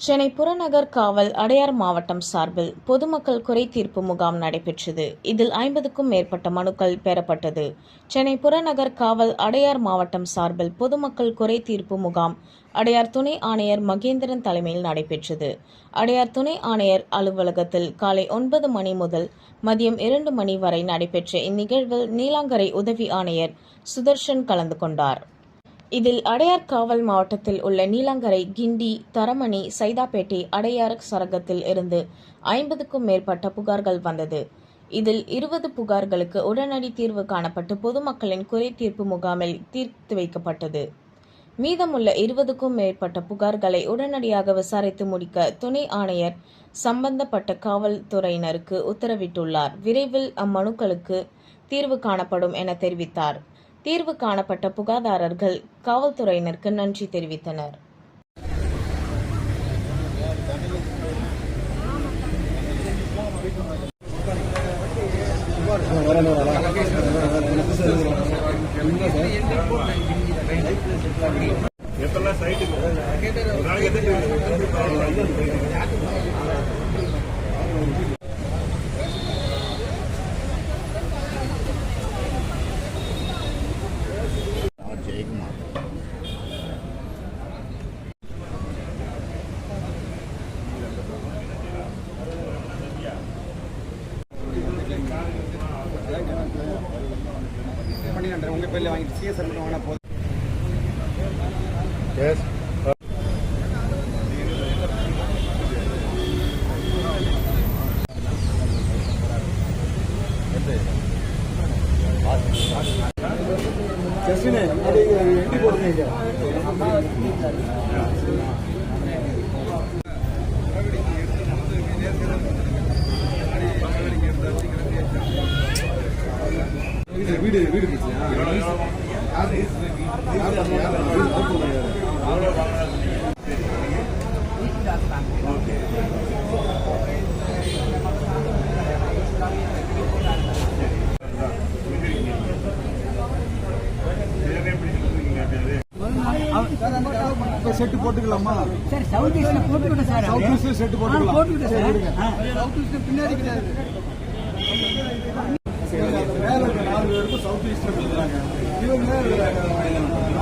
சென்னை புறநகர் காவல் அடையார் மாவட்டம் சார்பில் பொதுமக்கள் குறை தீர்ப்பு முகாம் நடைபெற்றது. இதில் ஐம்பதுக்கும் மேற்பட்ட மனுக்கள் பெறப்பட்டது. சென்னை புறநகர் காவல் அடையார் மாவட்டம் சார்பில் பொதுமக்கள் குறை தீர்ப்பு முகாம் அடையார் துணை ஆணையர் மகேந்திரன் தலைமையில் நடைபெற்றது. அடையார் துணை ஆணையர் அலுவலகத்தில் காலை ஒன்பது மணி முதல் மதியம் இரண்டு மணி வரை நடைபெற்ற இந்நிகழ்வில் நீலாங்கரை உதவி ஆணையர் சுதர்ஷன் கலந்து கொண்டார். இதில் அடையார் காவல் மாவட்டத்தில் உள்ள நீலங்கரை கிண்டி தரமணி சைதாப்பேட்டை அடையார் சரகத்தில் இருந்து ஐம்பதுக்கும் மேற்பட்ட புகார்கள் வந்தது. இதில் இருபது புகார்களுக்கு உடனடி தீர்வு காணப்பட்டு பொதுமக்களின் குறை தீர்ப்பு முகாமில் தீர்த்து வைக்கப்பட்டது. மீதமுள்ள இருபதுக்கும் மேற்பட்ட புகார்களை உடனடியாக விசாரித்து முடிக்க துணை ஆணையர் சம்பந்தப்பட்ட காவல்துறையினருக்கு உத்தரவிட்டுள்ளார். விரைவில் அம்மனுக்களுக்கு தீர்வு காணப்படும் என தெரிவித்தார். தீர்வு காணப்பட்ட புகாதாரர்கள் காவல்துறையினருக்கு நன்றி தெரிவித்தனர். பண்ணிடுறேன் உங்க பேர்ல வாங்கிட்டு சிஎஸ்ஆர் மட்டும் வாங்கினா போதும். எஸ் ஜஸ்டின் அது எண்டி போடுறீங்க வீடு வீடு. செட்டு போட்டுக்கலாமா? சார் சவுத் ஈஸ்ட்ல போட்டுக்கிட்டேன் சார். சவுத் ஈஸ்ட்ல செட்டு போட்டுக்கலாம். போட்டுக்கிட்டேன் சரி. சவுத் ஈஸ்ட்ல பின்னாடி கிடையாது நாலு பேருக்கும் சவுத் ஈஸ்ட்ல கொடுக்குறாங்க اليوم ما